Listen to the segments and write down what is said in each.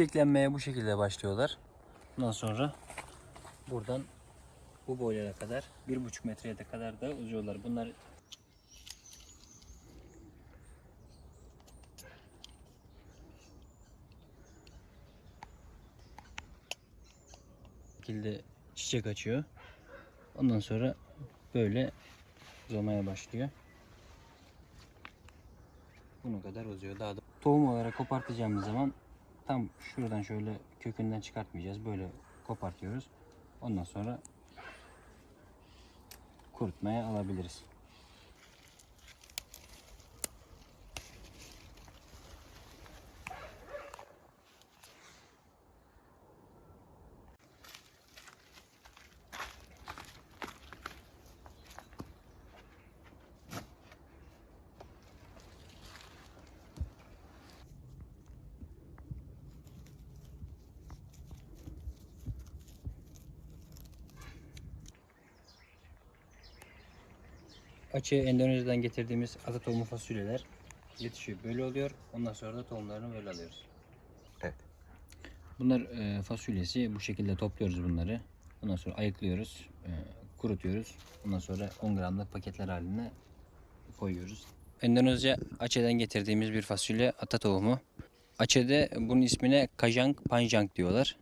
Çiçeklenmeye bu şekilde başlıyorlar. Ondan sonra buradan bu boylara kadar bir buçuk metreye de kadar da uzuyorlar. Bunlar şekilde çiçek açıyor. Ondan sonra böyle uzamaya başlıyor. Buna kadar uzuyor. Daha da tohum olarak kopartacağımız zaman tam şuradan şöyle kökünden çıkartmayacağız. Böyle kopartıyoruz. Ondan sonra kurutmaya alabiliriz. Açığı Endonezya'dan getirdiğimiz ata tohumu fasulyeler yetişiyor. Böyle oluyor. Ondan sonra da tohumlarını böyle alıyoruz. Evet. Bunlar e, fasulyesi. Bu şekilde topluyoruz bunları. Ondan sonra ayıklıyoruz. e, kurutuyoruz. Ondan sonra 10 gramlık paketler haline koyuyoruz. Endonezya Aceh'den getirdiğimiz bir fasulye ata tohumu. Aceh'de bunun ismine kajang panjang diyorlar.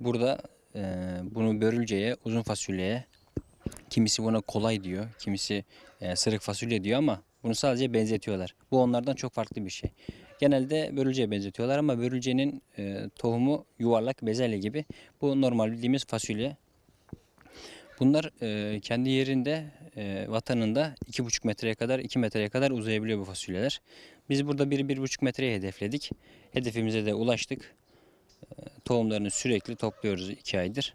Burada e, bunu börülceye, uzun fasulyeye, kimisi buna kolay diyor, kimisi e, sırık fasulye diyor ama bunu sadece benzetiyorlar. Bu onlardan çok farklı bir şey. Genelde börülceye benzetiyorlar ama börülcenin e, tohumu yuvarlak bezelye gibi. Bu normal bildiğimiz fasulye. Bunlar e, kendi yerinde e, vatanında 2,5 metreye kadar 2 metreye kadar uzayabiliyor bu fasulyeler. Biz burada 1-1,5 metreye hedefledik. Hedefimize de ulaştık. E, tohumlarını sürekli topluyoruz 2 aydır.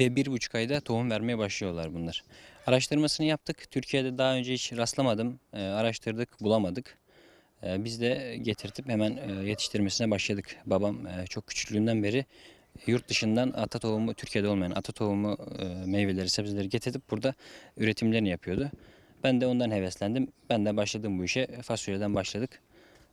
Ve bir buçuk ayda tohum vermeye başlıyorlar bunlar. Araştırmasını yaptık. Türkiye'de daha önce hiç rastlamadım. E, araştırdık, bulamadık. E, biz de getirtip hemen e, yetiştirmesine başladık. Babam e, çok küçüklüğünden beri yurt dışından ata tohumu, Türkiye'de olmayan ata tohumu e, meyveleri, sebzeleri getirip burada üretimlerini yapıyordu. Ben de ondan heveslendim. Ben de başladım bu işe. Fasulyeden başladık.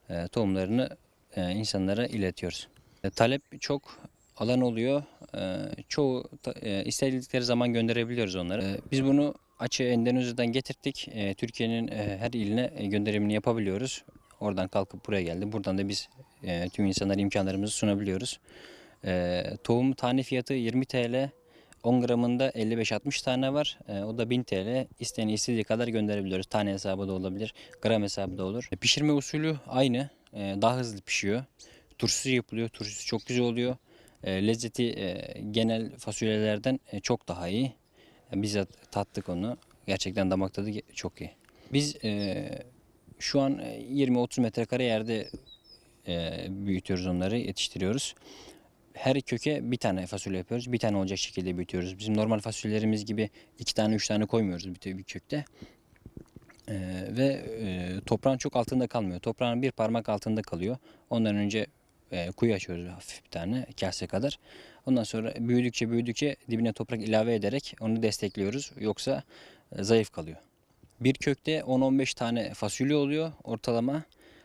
E, tohumlarını e, insanlara iletiyoruz. E, talep çok alan oluyor. E, çoğu e, istedikleri zaman gönderebiliyoruz onları. E, biz bunu açı Endonezya'dan getirttik. E, Türkiye'nin e, her iline e, gönderimini yapabiliyoruz. Oradan kalkıp buraya geldi. Buradan da biz tüm insanlara imkanlarımızı sunabiliyoruz. Tohum tane fiyatı 20 TL. 10 gramında 55-60 tane var. E, o da 1000 TL. İsteyeni istediği kadar gönderebiliyoruz. Tane hesabı da olabilir. Gram hesabı da olur. E, pişirme usulü aynı. E, daha hızlı pişiyor. Turşusu yapılıyor. Turşusu çok güzel oluyor. E, lezzeti e, genel fasulyelerden e, çok daha iyi. E, bizzat tattık onu. Gerçekten damak tadı çok iyi. Biz şu an e, 20-30 metrekare yerde büyütüyoruz onları, yetiştiriyoruz. Her köke bir tane fasulye yapıyoruz. Bir tane olacak şekilde büyütüyoruz. Bizim normal fasulyelerimiz gibi iki tane, üç tane koymuyoruz bir, bir kökte. Ve toprağın çok altında kalmıyor. Toprağın bir parmak altında kalıyor. Ondan önce e, kuyu açıyoruz hafif bir tane kase kadar. Ondan sonra büyüdükçe büyüdükçe dibine toprak ilave ederek onu destekliyoruz. Yoksa e, zayıf kalıyor. Bir kökte 10-15 tane fasulye oluyor ortalama.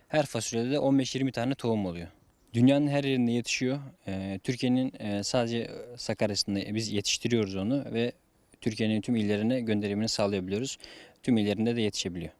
Her fasulyede de 15-20 tane tohum oluyor. Dünyanın her yerinde yetişiyor. E, Türkiye'nin e, sadece Sakarya'sında biz yetiştiriyoruz onu ve Türkiye'nin tüm illerine gönderimini sağlayabiliyoruz. Tüm illerinde de yetişebiliyor.